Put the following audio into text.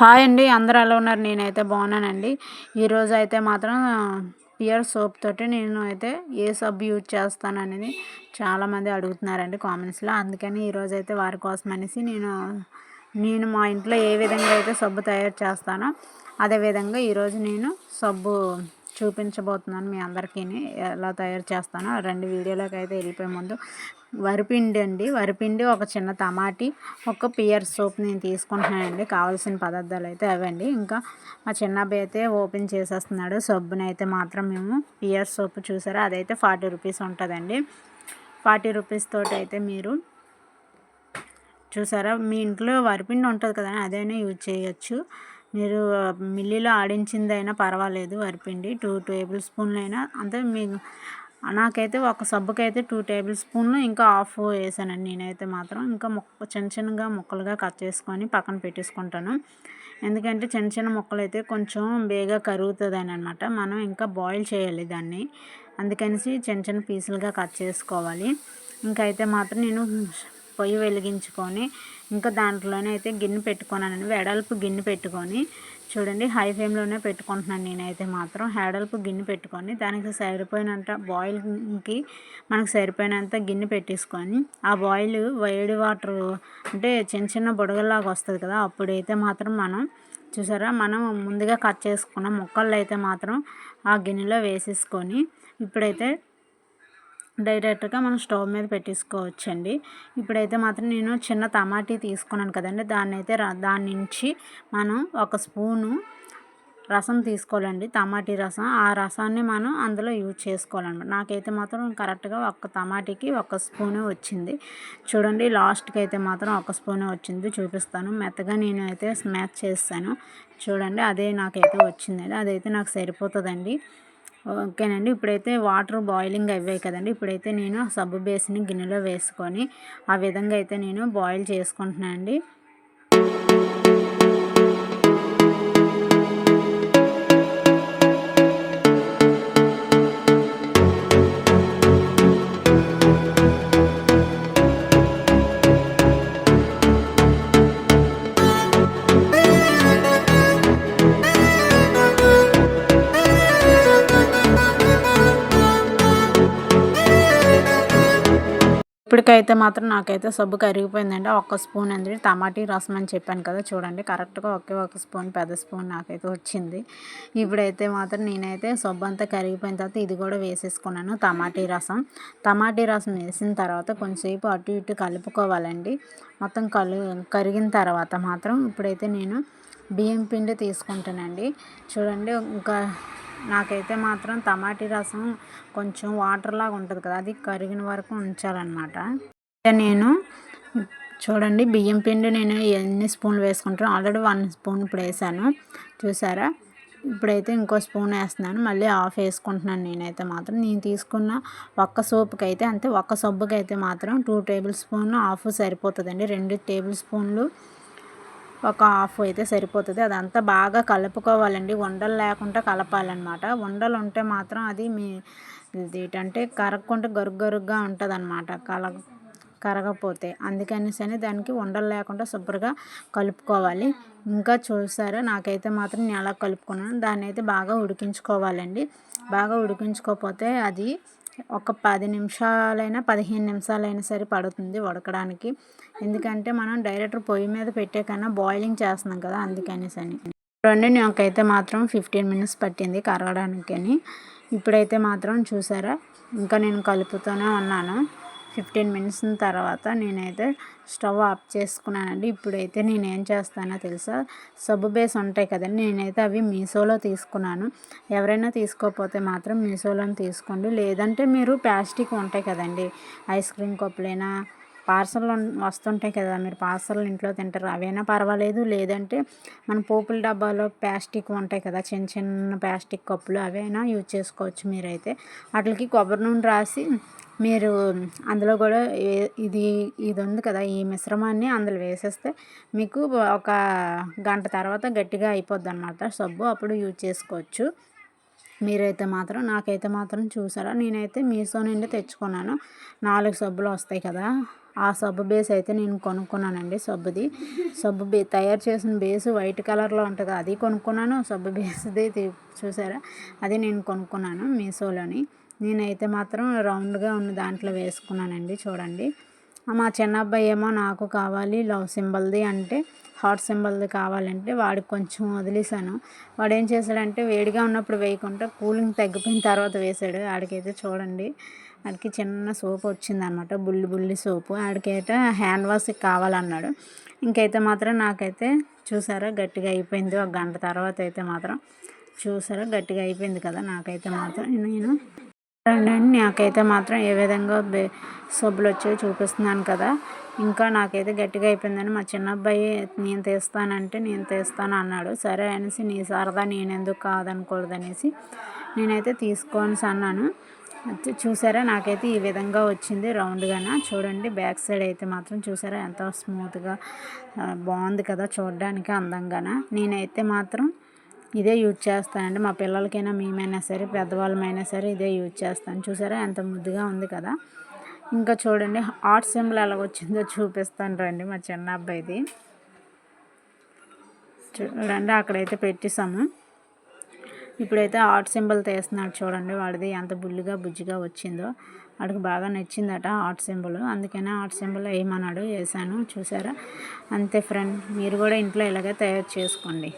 Hi అండి అందరూ ఎలా ఉన్నారు? నేనైతే బాగున్నానండి. ఈరోజు అయితే మాత్రం పియర్ సోప్ తోటి నేను అయితే ఏ సబ్బు యూజ్ చేస్తాను అనేది చాలామంది అడుగుతున్నారండి కామెంట్స్లో. అందుకని ఈరోజు అయితే వారి కోసం అనేసి నేను నేను మా ఇంట్లో ఏ విధంగా అయితే సబ్బు తయారు చేస్తానో అదేవిధంగా ఈరోజు నేను సబ్బు చూపించబోతున్నాను మీ అందరికీ ఎలా తయారు చేస్తానో రెండు వీడియోలోకి అయితే వెళ్ళిపోయే ముందు. వరిపిండి అండి. వరిపిండి ఒక చిన్న టమాటీ ఒక పియర్ సోప్ నేను తీసుకుంటున్నానండి. కావాల్సిన పదార్థాలు అయితే అవండి. ఇంకా మా చిన్నబ్బాయి అయితే ఓపెన్ చేసేస్తున్నాడు. సబ్బుని అయితే మాత్రం మేము పియర్ సోప్ చూసారా? అదైతే ఫార్టీ రూపీస్ ఉంటుందండి. ఫార్టీ రూపీస్ తోటి అయితే మీరు చూసారా? మీ ఇంట్లో వరిపిండి ఉంటుంది కదా అదైనా యూజ్ చేయొచ్చు. మీరు మిల్లీలో ఆడించిందైనా పర్వాలేదు వరిపిండి టూ టేబుల్ స్పూన్లు అయినా అంటే మీ నాకైతే ఒక సబ్బుకైతే టూ టేబుల్ స్పూన్లు ఇంకా హాఫ్ వేసానండి నేనైతే మాత్రం. ఇంకా మొక్క చిన్న చిన్నగా ముక్కలుగా కట్ చేసుకొని పక్కన పెట్టేసుకుంటాను. ఎందుకంటే చిన్న చిన్న ముక్కలు అయితే కొంచెం బేగా కరుగుతుంది అనమాట మనం ఇంకా బాయిల్ చేయాలి దాన్ని. అందుకనేసి చిన్న చిన్న పీసులుగా కట్ చేసుకోవాలి. ఇంకైతే అయితే మాత్రం నేను పొయ్యి వెలిగించుకొని ఇంకా దాంట్లోనే అయితే గిన్నె పెట్టుకున్నానండి. వెడల్పు గిన్నె పెట్టుకొని చూడండి హై ఫ్లేమ్లోనే పెట్టుకుంటున్నాను నేనైతే మాత్రం. హేడల్పు గిన్నె పెట్టుకొని దానికి సరిపోయినంత బాయిల్కి మనకు సరిపోయినంత గిన్నె పెట్టేసుకొని ఆ బాయిల్ వేడి వాటర్ అంటే చిన్న చిన్న బుడగల్లాగా వస్తుంది కదా అప్పుడైతే మాత్రం మనం చూసారా మనం ముందుగా కట్ చేసుకున్న ముక్కలు అయితే మాత్రం ఆ గిన్నెలో వేసేసుకొని ఇప్పుడైతే డైరెక్ట్గా మనం స్టవ్ మీద పెట్టేసుకోవచ్చండి. ఇప్పుడైతే మాత్రం నేను చిన్న టమాటీ తీసుకున్నాను కదండి. దాన్ని అయితే దాని నుంచి మనం ఒక స్పూను రసం తీసుకోవాలండి టమాటీ రసం. ఆ రసాన్ని మనం అందులో యూజ్ చేసుకోవాలన్నమాట. నాకైతే మాత్రం కరెక్ట్గా ఒక్క టమాటీకి ఒక స్పూనే వచ్చింది. చూడండి లాస్ట్కి అయితే మాత్రం ఒక స్పూనే వచ్చింది. చూపిస్తాను. మెత్తగా నేను అయితే స్మాచ్ చేస్తాను. చూడండి అదే నాకైతే వచ్చిందండి. అదైతే నాకు సరిపోతుందండి. ఓకేనండి. ఇప్పుడైతే వాటర్ బాయిలింగ్ అయ్యాయి కదండి. ఇప్పుడైతే నేను సబ్బు బేసిన్ గిన్నెలో వేసుకొని ఆ విధంగా అయితే నేను బాయిల్ చేసుకుంటున్నాను అండి ఇప్పటికైతే మాత్రం నాకైతే సబ్బు కరిగిపోయిందండి. ఒక్క స్పూన్ అండి టమాటీ రసం అని చెప్పాను కదా చూడండి. కరెక్ట్గా ఒకే ఒక స్పూన్ పెద్ద స్పూన్ నాకైతే వచ్చింది. ఇప్పుడైతే మాత్రం నేనైతే సబ్బు అంతా కరిగిపోయిన తర్వాత ఇది కూడా వేసేసుకున్నాను టమాటీ రసం. టమాటీ రసం వేసిన తర్వాత కొంచెంసేపు అటు ఇటు కలుపుకోవాలండి. మొత్తం కలు కరిగిన తర్వాత మాత్రం ఇప్పుడైతే నేను బియ్యం పిండి తీసుకుంటానండి. చూడండి ఇంకా నాకైతే మాత్రం టమాటీ రసం కొంచెం వాటర్ లాగా ఉంటుంది కదా అది కరిగిన వరకు ఉంచాలన్నమాట. నేను చూడండి బియ్యం పిండి నేను ఎన్ని స్పూన్లు వేసుకుంటాను ఆల్రెడీ వన్ స్పూన్ ఇప్పుడు వేసాను. చూసారా? ఇప్పుడైతే ఇంకో స్పూన్ వేస్తున్నాను మళ్ళీ ఆఫ్ వేసుకుంటున్నాను నేనైతే మాత్రం. నేను తీసుకున్న ఒక్క సోపుకి అయితే అంతే ఒక్క సబ్బుకి అయితే మాత్రం టూ టేబుల్ స్పూన్ ఆఫ్ సరిపోతుందండి. రెండు టేబుల్ స్పూన్లు ఒక హాఫ్ అయితే సరిపోతుంది. అదంతా బాగా కలుపుకోవాలండి. ఉండలు లేకుండా కలపాలన్నమాట. ఉండలు ఉంటే మాత్రం అది మీ ఏంటంటే కరగకుండా గరుగు గరుగ్గా ఉంటుంది అనమాట కల కరగపోతే అందుకనేసి అని దానికి ఉండలు లేకుండా శుభ్రంగా కలుపుకోవాలి. ఇంకా చూసారా? నాకైతే మాత్రం నేను అలా కలుపుకున్నాను. దాన్ని అయితే బాగా ఉడికించుకోవాలండి. బాగా ఉడికించుకోకపోతే అది ఒక పది నిమిషాలైనా పదిహేను నిమిషాలైనా సరే పడుతుంది ఉడకడానికి. ఎందుకంటే మనం డైరెక్ట్ పొయ్యి మీద పెట్టే కన్నా బాయిలింగ్ చేస్తున్నాం కదా అందుకనేసి అని రెండు నాకైతే మాత్రం ఫిఫ్టీన్ మినిట్స్ పట్టింది కరగడానికి అని ఇప్పుడైతే మాత్రం చూసారా? ఇంకా నేను కలుపుతూనే ఉన్నాను. ఫిఫ్టీన్ మినిట్స్ తర్వాత నేనైతే స్టవ్ ఆఫ్ చేసుకున్నానండి. ఇప్పుడైతే నేను ఏం చేస్తానో తెలుసా? సబ్బు బేస్ ఉంటాయి కదండి నేనైతే అవి మీషోలో తీసుకున్నాను. ఎవరైనా తీసుకోకపోతే మాత్రం మీషోలో తీసుకోండి. లేదంటే మీరు ప్లాస్టిక్ ఉంటాయి కదండి ఐస్ క్రీమ్ కప్పులైనా పార్సల్ వస్తుంటాయి కదా మీరు పార్సల్ ఇంట్లో తింటారు అవైనా పర్వాలేదు. లేదంటే మన పోపుల డబ్బాలో ప్లాస్టిక్ ఉంటాయి కదా చిన్న చిన్న ప్లాస్టిక్ కప్పులు అవైనా యూజ్ చేసుకోవచ్చు మీరైతే. వాటికి కొబ్బరి నూనె రాసి మీరు అందులో కూడా ఇది ఇది ఉంది కదా ఈ మిశ్రమాన్ని అందులో వేసేస్తే మీకు ఒక గంట తర్వాత గట్టిగా అయిపోద్ది అనమాట సబ్బు. అప్పుడు యూజ్ చేసుకోవచ్చు. మీరైతే మాత్రం నాకైతే మాత్రం చూసారా నేనైతే మీషో నుండి తెచ్చుకున్నాను. నాలుగు సబ్బులు వస్తాయి కదా ఆ సబ్బు బేస్ అయితే నేను కొనుక్కున్నానండి సబ్బుది. సబ్బు బే తయారు చేసిన బేస్ వైట్ కలర్లో ఉంటుంది అది కొనుక్కున్నాను. సబ్బు బేస్ది చూసారా అది నేను కొనుక్కున్నాను మీషోలోని. నేనైతే మాత్రం రౌండ్గా ఉన్న దాంట్లో వేసుకున్నానండి చూడండి. మా చిన్న అబ్బాయి ఏమో నాకు కావాలి లవ్ సింబల్ది అంటే హార్ట్ సింబల్ది కావాలంటే వాడికి కొంచెం వదిలేసాను వాడు ఏం చేశాడంటే వేడిగా ఉన్నప్పుడు వేయకుండా కూలింగ్ తగ్గిపోయిన తర్వాత వేసాడు ఆడికైతే చూడండి ఆడికి చిన్న సోప్ వచ్చిందనమాట బుల్లి బుల్లి సోపు. ఆడికైతే హ్యాండ్ వాష్కి కావాలన్నాడు. ఇంకైతే మాత్రం నాకైతే చూసారా గట్టిగా అయిపోయింది. ఒక గంట తర్వాత అయితే మాత్రం చూసారా గట్టిగా అయిపోయింది కదా నాకైతే మాత్రం. నేను నాకైతే మాత్రం ఏ విధంగా బె సబ్బులు వచ్చాయో చూపిస్తున్నాను కదా. ఇంకా నాకైతే గట్టిగా అయిపోయిందని మా చిన్న అబ్బాయి నేను తీస్తానంటే నేను తీస్తాను అన్నాడు. సరే అనేసి నీ సరదా నేను ఎందుకు కాదనకూడదు అనేసి నేనైతే తీసుకొని అన్నాను. చూసారా? నాకైతే ఈ విధంగా వచ్చింది రౌండ్గానా. చూడండి బ్యాక్ సైడ్ అయితే మాత్రం చూసారా? ఎంత స్మూత్గా బాగుంది కదా చూడడానికి అందంగాన. నేనైతే మాత్రం ఇదే యూజ్ చేస్తానండి. మా పిల్లలకైనా మేమైనా సరే పెద్దవాళ్ళమైనా సరే ఇదే యూజ్ చేస్తాను. చూసారా? ఎంత ముద్దుగా ఉంది కదా? ఇంకా చూడండి హార్ట్ సింబల్ ఎలా వచ్చిందో చూపిస్తాను రండి మా చిన్న అబ్బాయిది. చూడండి అక్కడైతే పెట్టేసాము ఇప్పుడైతే హార్ట్ సింబల్ తీస్తున్నాడు చూడండి వాడిది ఎంత బుల్లిగా బుజ్జిగా వచ్చిందో. వాడికి బాగా నచ్చిందట హార్ట్ సింబల్. అందుకనే హార్ట్ సింబల్ వేయమన్నాడు వేసాను చూసారా? అంతే ఫ్రెండ్ మీరు కూడా ఇంట్లో ఇలాగే తయారు చేసుకోండి.